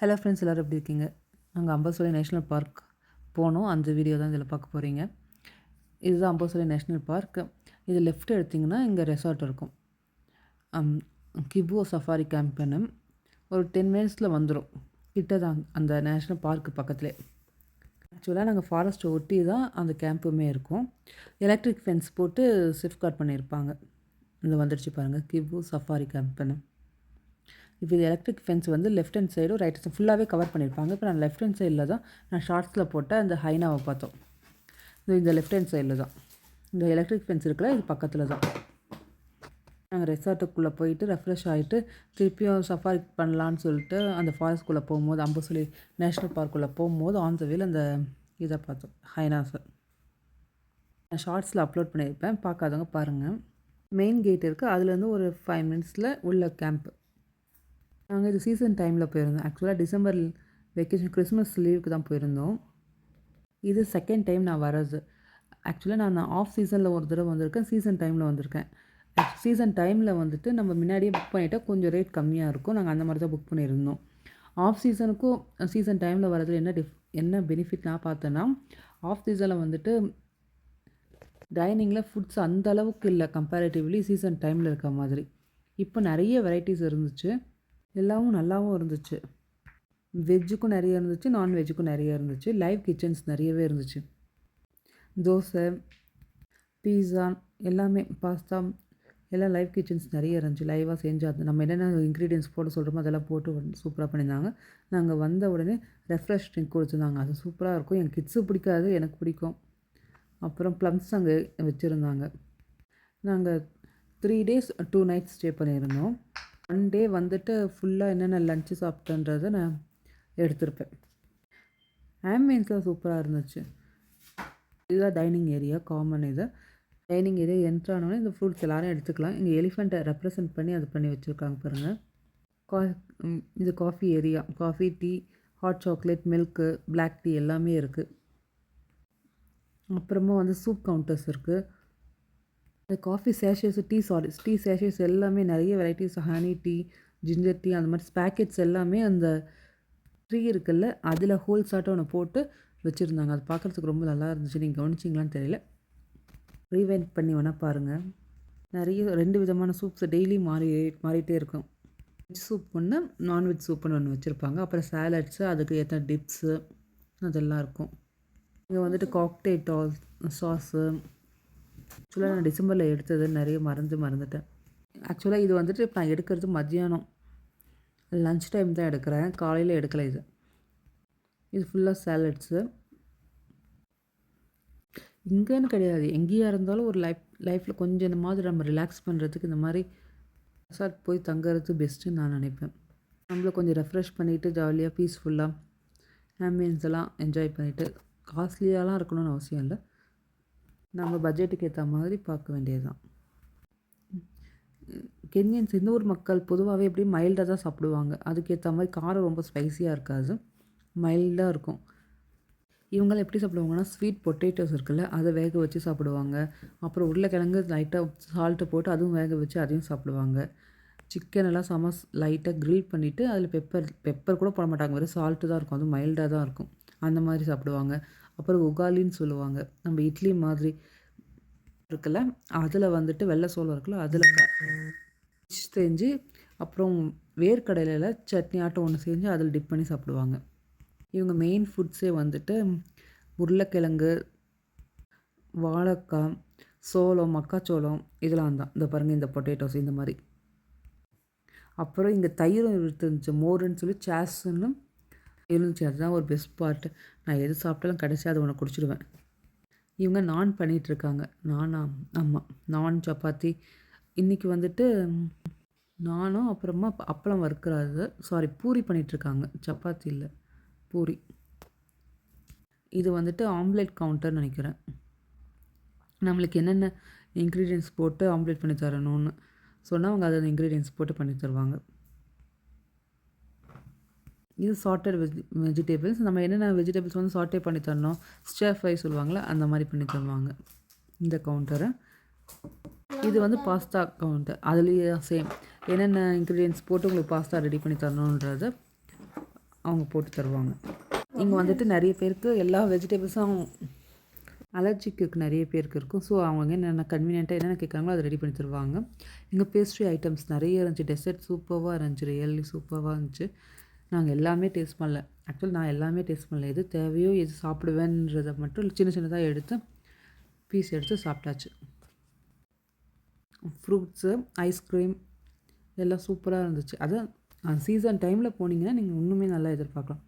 Hello friends எல்லோரும் எப்படி இருக்கீங்க? நாங்கள் அம்பசோலை நேஷ்னல் பார்க் போனோம். அந்த வீடியோ தான் இதில் பார்க்க போகிறீங்க இதுதான் அம்பசோலை நேஷ்னல் பார்க். இது லெஃப்ட் எடுத்திங்கன்னா இங்கே ரெசார்ட் இருக்கும். கிபோ சஃபாரி கேம்ப்னு ஒரு டென் மினிட்ஸில் வந்துடும் கிட்ட தான் அந்த நேஷ்னல் பார்க்கு பக்கத்துலே. ஆக்சுவலாக நாங்கள் ஃபாரஸ்ட்டை ஒட்டி தான் அந்த கேம்ப்புமே இருக்கும். எலக்ட்ரிக் ஃபென்ஸ் போட்டு சேஃப்கார்ட் பண்ணியிருப்பாங்க. இந்த வந்துடுச்சு பாருங்கள் கிபு சஃபாரி கேம்ப்னு இப்போ இது எலக்ட்ரிக் ஃபென்ஸ் வந்து லெஃப்ட் ஹேண்ட் சைடும் ரைட் சைடு ஃபுல்லாகவே கவர் பண்ணியிருப்பாங்க இப்போ நான் லெஃப்ட் ஹேண்ட் சைடில் தான் நான் ஷார்ட்ஸில் போட்ட அந்த ஹைனாவை பார்த்தோம். இது இந்த லெஃப்ட் ஹேண்ட் சைடில் தான். இந்த எலக்ட்ரிக் ஃபென்ஸ் இருக்குல்ல இது பக்கத்தில் தான். நாங்கள் ரெசார்ட்டுக்குள்ளே போயிட்டு ரெஃப்ரெஷ் ஆகிட்டு திருப்பியும் சஃபாரி பண்ணலான்னு சொல்லிட்டு அந்த ஃபாரஸ்ட்குள்ளே போகும்போது அம்பசொலி நேஷ்னல் பார்க்குள்ளே போகும்போது ஆன் த வேல் அந்த இதை பார்த்தோம் ஹைனாஸை நான் ஷார்ட்ஸில் அப்லோட் பண்ணியிருப்பேன் பார்க்காதவங்க பாருங்கள் மெயின் கேட் இருக்குது அதுலேருந்து ஒரு ஃபைவ் மினிட்ஸில் உள்ள கேம்ப் நாங்கள் இது சீசன் டைமில் போயிருந்தோம். ஆக்சுவலாக டிசம்பர் வெக்கேஷன் கிறிஸ்மஸ் லீவுக்கு தான் போயிருந்தோம். இது செகண்ட் டைம் நான் வர்றது ஆக்சுவலாக நான் ஆஃப் சீசனில் ஒரு தடவை வந்திருக்கேன். சீசன் டைமில் வந்திருக்கேன். சீசன் டைமில் வந்துட்டு நம்ம முன்னாடியே புக் பண்ணிட்டால் கொஞ்சம் ரேட் கம்மியாக இருக்கும். நாங்கள் அந்த மாதிரி தான் புக் பண்ணியிருந்தோம். ஆஃப் சீசனுக்கும் சீசன் டைமில் வரதுல என்ன டிஃப் என்ன பெனிஃபிட் நான் பார்த்தேன்னா ஆஃப் சீசனில் வந்துட்டு டைனிங்கில் ஃபுட்ஸ் அந்த அளவுக்கு இல்லை கம்பேரிட்டிவ்லி சீசன் டைமில் இருக்க மாதிரி. இப்போ நிறைய வெரைட்டிஸ் இருந்துச்சு. எல்லாமும் நல்லாவும் இருந்துச்சு. வெஜ்ஜுக்கும் நிறைய இருந்துச்சு நான்வெஜ்ஜுக்கும் நிறைய இருந்துச்சு. லைவ் கிச்சன்ஸ் நிறையவே இருந்துச்சு. தோசை பீஸா எல்லாமே பாஸ்தா எல்லாம் லைவ் கிச்சன்ஸ் நிறைய இருந்துச்சு. லைவாக செஞ்சாது நம்ம என்னென்ன இன்க்ரீடியன்ஸ் போட சொல்கிறோமோ அதெல்லாம் போட்டு சூப்பராக பண்ணியிருந்தாங்க. நாங்கள் வந்த உடனே ரெஃப்ரெஷ் ட்ரிங்க் கொடுத்துருந்தாங்க. அது சூப்பராக இருக்கும். என் கிட்ஸு பிடிக்காது எனக்கு பிடிக்கும். அப்புறம் ப்ளம்ஸ் அங்கே வச்சுருந்தாங்க. நாங்கள் three days two nights stay பண்ணியிருந்தோம். ஒன் டே வந்துட்டு ஃபுல்லாக என்னென்ன லஞ்சு சாப்பிட்டேன்றதை நான் எடுத்திருப்பேன். ஆம்பியன்ஸ்லாம் சூப்பராக இருந்துச்சு. இதுதான் டைனிங் ஏரியா காமன் இது. டைனிங் ஏரியா என்ட்ரானோடனே இந்த ஃப்ரூட்ஸ் எல்லோரும் எடுத்துக்கலாம். இங்கே எலிஃபெண்ட்டை ரெப்ரசன்ட் பண்ணி அது பண்ணி வச்சுருக்காங்க பாருங்கள் கா இது coffee area coffee tea hot chocolate milk black tea எல்லாமே இருக்குது அப்புறமா வந்து சூப் கவுண்டர்ஸ் இருக்குது இந்த காஃபி சேஷஸ் டீ சாரி டீ சேஷஸ் எல்லாமே நிறைய varieties honey tea ginger tea அந்த மாதிரி பேக்கெட்ஸ் எல்லாமே அந்த ட்ரீ இருக்குல்ல அதில் ஹோல்ஸாட்டம் ஒன்று போட்டு வச்சுருந்தாங்க. அது பார்க்குறதுக்கு ரொம்ப நல்லா இருந்துச்சு. நீங்கள் கவனிச்சிங்களான்னு தெரியல. ரீவைண்ட் பண்ணி வேணால் பாருங்கள் நிறைய ரெண்டு விதமான சூப்ஸ் டெய்லி மாறி மாறிட்டே இருக்கும். வெஜ் சூப் ஒன்று நான்வெஜ் சூப்னு ஒன்று வச்சுருப்பாங்க. அப்புறம் சாலட்ஸு அதுக்கு ஏற்ற டிப்ஸு அதெல்லாம் இருக்கும். இங்கே வந்துட்டு காக்டேட் சாஸு ஆக்சுவலாக நான் டிசம்பரில் எடுத்தது நிறைய மறந்து மறந்துட்டேன். ஆக்சுவலாக இது வந்துட்டு இப்போ நான் எடுக்கிறது மத்தியானம். லன்ச் டைம் தான் எடுக்கிறேன். காலையில் எடுக்கலை இது. இது ஃபுல்லாக சேலட்ஸு இங்கேன்னு கிடையாது. எங்கேயா இருந்தாலும் ஒரு லைஃப் லைஃப்பில் கொஞ்சம் இந்த மாதிரி நம்ம ரிலாக்ஸ் பண்ணுறதுக்கு இந்த மாதிரி ரெசார்ட் போய் தங்குறது பெஸ்ட்டுன்னு நான் நினைப்பேன். நம்மளை கொஞ்சம் ரெஃப்ரெஷ் பண்ணிவிட்டு ஜாலியாக பீஸ்ஃபுல்லாக ஆம்பியன்ஸ் எல்லாம் என்ஜாய் பண்ணிவிட்டு காஸ்ட்லியாலாம் இருக்கணும்னு அவசியம் இல்லை. நம்ம பட்ஜெட்டுக்கு ஏற்ற மாதிரி பார்க்க வேண்டியது தான் கென்யன்ஸ் இந்த ஊர் மக்கள் பொதுவாகவே எப்படி மைல்டாக தான் சாப்பிடுவாங்க. அதுக்கேற்ற மாதிரி காரம் ரொம்ப ஸ்பைஸியாக இருக்காது. மைல்டாக இருக்கும். இவங்களாம் எப்படி சாப்பிடுவாங்கன்னா ஸ்வீட் பொட்டேட்டோஸ் இருக்குல்ல அதை வேக வச்சு சாப்பிடுவாங்க. அப்புறம் உருளைக்கிழங்கு லைட்டாக சால்ட்டு போட்டு அதுவும் வேக வச்சு அதையும் சாப்பிடுவாங்க. சிக்கன் எல்லாம் செம லைட்டாக க்ரில் பண்ணிவிட்டு அதில் பெப்பர் பெப்பர் கூட போட மாட்டாங்க. வெறும் சால்ட்டு தான் இருக்கும். அதுவும் மைல்டாக தான் இருக்கும். அந்த மாதிரி சாப்பிடுவாங்க. அப்புறம் உகாலின்னு சொல்லுவாங்க. நம்ம இட்லி மாதிரி இருக்குல்ல அதில் வந்துட்டு வெள்ளை சோளம் இருக்குல்ல அதில் செஞ்சு அப்புறம் வேர்க்கடலையில் சட்னி ஆட்டம் ஒன்று செஞ்சு அதில் டிப் பண்ணி சாப்பிடுவாங்க. இவங்க மெயின் ஃபுட்ஸே வந்துட்டு உருளைக்கிழங்கு வாழைக்காய் சோளம் மக்காச்சோளம் இதெல்லாம் தான். இந்த பாருங்கள் இந்த பொட்டேட்டோஸ் இந்த மாதிரி. அப்புறம் இங்கே தயிரும் இருந்துச்சு மோருன்னு சொல்லி சாஸ்ன்னு இருந்துச்சு. அதுதான் ஒரு பெஸ்ட் பார்ட்டு நான் எது சாப்பிட்டாலும் கடைசி அதை உனக்கு குடிச்சிடுவேன். இவங்க நான் பண்ணிகிட்ருக்காங்க நானா ஆமாம் நான் சப்பாத்தி. இன்றைக்கி வந்துட்டு நானும் அப்புறமா அப்பளம் வறுக்கிறாரு சாரி பூரி பண்ணிகிட்ருக்காங்க சப்பாத்தி இல்லை பூரி. இது வந்துட்டு ஆம்லேட் கவுண்டர்னு நினைக்கிறேன். நம்மளுக்கு என்னென்ன இன்க்ரீடியன்ஸ் போட்டு ஆம்லேட் பண்ணி தரணும்னு. சொன்னால் அவங்க அதை இன்க்ரீடியன்ஸ் போட்டு பண்ணி தருவாங்க. இது சார்ட்டட் வெஜ் வெஜிடபிள்ஸ் நம்ம என்னென்ன வெஜிடபிள்ஸ் வந்து சார்ட்டே பண்ணி தரணும்? ஸ்டெஃப் ஃப்ரை சொல்லுவாங்களே அந்த மாதிரி பண்ணி தருவாங்க. இந்த கவுண்டரை இது வந்து பாஸ்தா கவுண்டர் அதுலேயே சேம் என்னென்ன இன்க்ரீடியன்ஸ் போட்டு உங்களுக்கு பாஸ்தா ரெடி பண்ணி தரணுன்றத அவங்க போட்டு தருவாங்க. இங்கே வந்துட்டு நிறைய பேருக்கு எல்லா வெஜிடபிள்ஸும் அலர்ஜிக்கு நிறைய பேருக்கு இருக்கும். ஸோ அவங்க என்னென்ன கன்வீனியண்ட்டாக என்னென்ன கேட்குறாங்களோ அதை ரெடி பண்ணி தருவாங்க. இங்கே பேஸ்ட்ரி ஐட்டம்ஸ் நிறைய இருந்துச்சு. டெசர்ட் சூப்பராக இருந்துச்சு. ரியல்லி சூப்பராக இருந்துச்சு. நாங்கள் எல்லாமே டேஸ்ட் பண்ணல. ஆக்சுவலி நான் எல்லாமே டேஸ்ட் பண்ணல. எது தேவையோ எது சாப்பிடுவேன்றதை மட்டும் சின்ன சின்னதாக எடுத்து பீஸ் எடுத்து சாப்பிட்டாச்சு. ஃப்ரூட்ஸு ஐஸ்கிரீம் எல்லாம் சூப்பராக இருந்துச்சு. அதான் சீசன் டைமில் போனீங்கன்னா நீங்கள் இன்னுமே நல்லா எதிர்பார்க்கலாம்.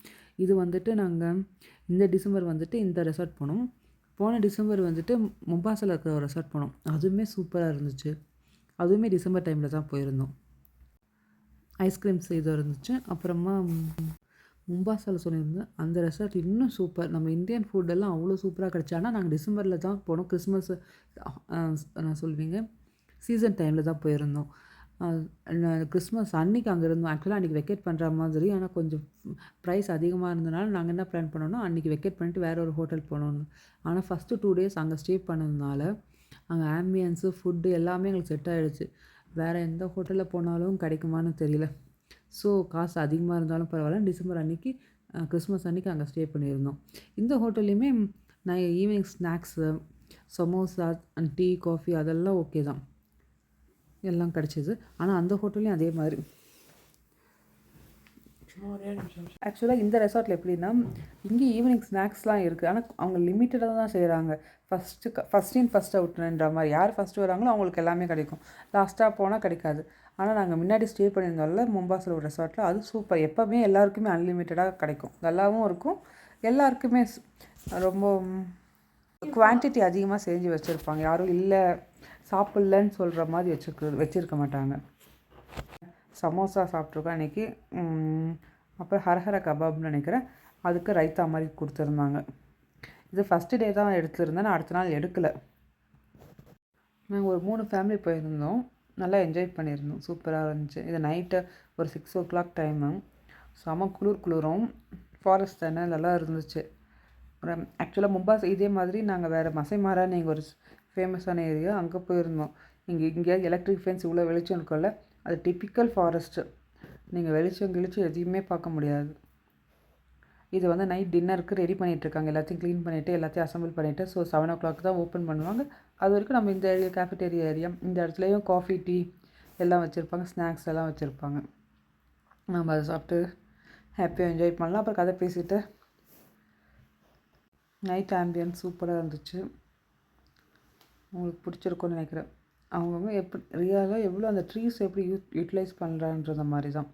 இது வந்துட்டு நாங்கள் இந்த டிசம்பர் வந்துட்டு இந்த ரெசார்ட் போனோம். போன டிசம்பர் வந்துட்டு மும்பாசில் இருக்கிற ஒரு ரெசார்ட் போனோம். அதுவுமே சூப்பராக இருந்துச்சு. அதுவுமே டிசம்பர் டைமில் தான் போயிருந்தோம். ஐஸ்கிரீம்ஸ் இது இருந்துச்சு. அப்புறமா மும்பாசாவில் சொல்லியிருந்தேன் அந்த ரெசார்ட் இன்னும் சூப்பர் நம்ம இந்தியன் ஃபுட்டெல்லாம் அவ்வளோ சூப்பராக கிடச்சி ஆனால் நாங்கள் டிசம்பரில் தான் போனோம். கிறிஸ்மஸ் நான் சொல்வீங்க? சீசன் டைமில் தான் போயிருந்தோம். கிறிஸ்மஸ் அன்றைக்கி அங்கே இருந்தோம். ஆக்சுவலாக அன்றைக்கி வெக்கேட் பண்ணுற மாதிரி. ஆனால் கொஞ்சம் ப்ரைஸ் அதிகமாக இருந்தனால நாங்கள் என்ன பிளான் பண்ணோன்னா அன்றைக்கி வெக்கேட் பண்ணிட்டு வேறு ஒரு ஹோட்டல் போனோன்னு ஆனால் ஃபஸ்ட்டு டூ டேஸ் அங்கே ஸ்டே பண்ணதுனால அங்கே ஆம்பியன்ஸு ஃபுட்டு எல்லாமே எங்களுக்கு செட் ஆகிடுச்சு வேறு எந்த ஹோட்டலில் போனாலும் கிடைக்குமான்னு தெரியல. ஸோ காசு அதிகமாக இருந்தாலும் பரவாயில்ல. டிசம்பர் அன்றைக்கி கிறிஸ்மஸ் அன்றைக்கி அங்கே ஸ்டே பண்ணியிருந்தோம். இந்த ஹோட்டல்லையுமே நான் evening snacks samosa and tea coffee அதெல்லாம் ஓகே தான். எல்லாம் கிடச்சிது. ஆனால் அந்த ஹோட்டல்லையும் அதே மாதிரி. ஆக்சுவலாக இந்த ரெசார்ட்டில் எப்படின்னா இங்கே ஈவினிங் ஸ்நாக்ஸ்லாம் இருக்குது ஆனால் அவங்க லிமிட்டடாக தான் செய்கிறாங்க ஃபஸ்ட்டு ஃபஸ்ட் இன் ஃபஸ்ட் அவுட்ன்ற மாதிரி. யார் ஃபஸ்ட்டு வராங்களோ அவங்களுக்கு எல்லாமே கிடைக்கும். லாஸ்ட்டாக போனால் கிடைக்காது. ஆனால் நாங்கள் முன்னாடி ஸ்டே பண்ணியிருந்தோம்ல மும்பாஸில் ஒரு ரெசார்ட்டில் அது சூப்பர் எப்போவுமே எல்லாருக்குமே அன்லிமிட்டடாக கிடைக்கும். நல்லாவும் இருக்கும். எல்லாருக்குமே ரொம்ப குவான்டிட்டி அதிகமாக செஞ்சு வச்சுருப்பாங்க. யாரும் இல்லை சாப்பிட்லன்னு சொல்கிற மாதிரி வச்சுருக்கு வச்சுருக்க மாட்டாங்க. சமோசா சாப்பிட்ருக்கோம் அன்றைக்கி அப்புறம் ஹரஹர கபாப்னு நினைக்கிறேன். அதுக்கு ரைத்தா மாதிரி கொடுத்துருந்தாங்க. இது ஃபஸ்ட்டு டே தான் எடுத்துருந்தேன். நான் அடுத்த நாள் எடுக்கலை. நாங்கள் ஒரு மூணு ஃபேமிலி போயிருந்தோம். நல்லா என்ஜாய் பண்ணியிருந்தோம். சூப்பராக இருந்துச்சு. இது நைட்டு ஒரு சிக்ஸ் ஓ கிளாக் டைமு செம குளிர் குளிரும். ஃபாரஸ்ட் தானே நல்லா இருந்துச்சு. ஆக்சுவலாக மும்பாஸ் இதே மாதிரி நாங்கள் வேறு மசைமாரான்னு எங்கள் ஒரு ஃபேமஸான ஏரியா அங்கே போயிருந்தோம். இங்கே இங்கே எலக்ட்ரிக் ஃபேன்ஸ் இவ்வளோ வெளிச்சம் இருக்கும்ல. அது டிப்பிக்கல் ஃபாரஸ்ட்டு நீங்கள் வெளிச்சம் கிழிச்சு எதையுமே பார்க்க முடியாது. இது வந்து நைட் டின்னருக்கு ரெடி பண்ணிகிட்ருக்காங்க எல்லாத்தையும் க்ளீன் பண்ணிவிட்டு எல்லாத்தையும் அசம்பிள் பண்ணிவிட்டு ஸோ செவன் ஓ கிளாக் தான் ஓப்பன் பண்ணுவாங்க. அது வரைக்கும் நம்ம இந்த ஏரியா கேஃபிட்டேரியா ஏரியா இந்த இடத்துலையும் காஃபி டீ எல்லாம் வச்சுருப்பாங்க. ஸ்நாக்ஸ் எல்லாம் வச்சுருப்பாங்க. நம்ம அதை சாப்பிட்டு ஹாப்பியாக என்ஜாய் பண்ணலாம். அப்புறம் கதை பேசிவிட்டு நைட் ஆம்பியன்ஸ் சூப்பராக இருந்துச்சு. உங்களுக்கு பிடிச்சிருக்கும்னு நினைக்கிறேன். அவங்கவுங்க எப்படி ரியலாக எவ்வளோ அந்த ட்ரீஸ் எப்படி யூ யூட்டிலைஸ் பண்ணுறான்றத மாதிரி தான்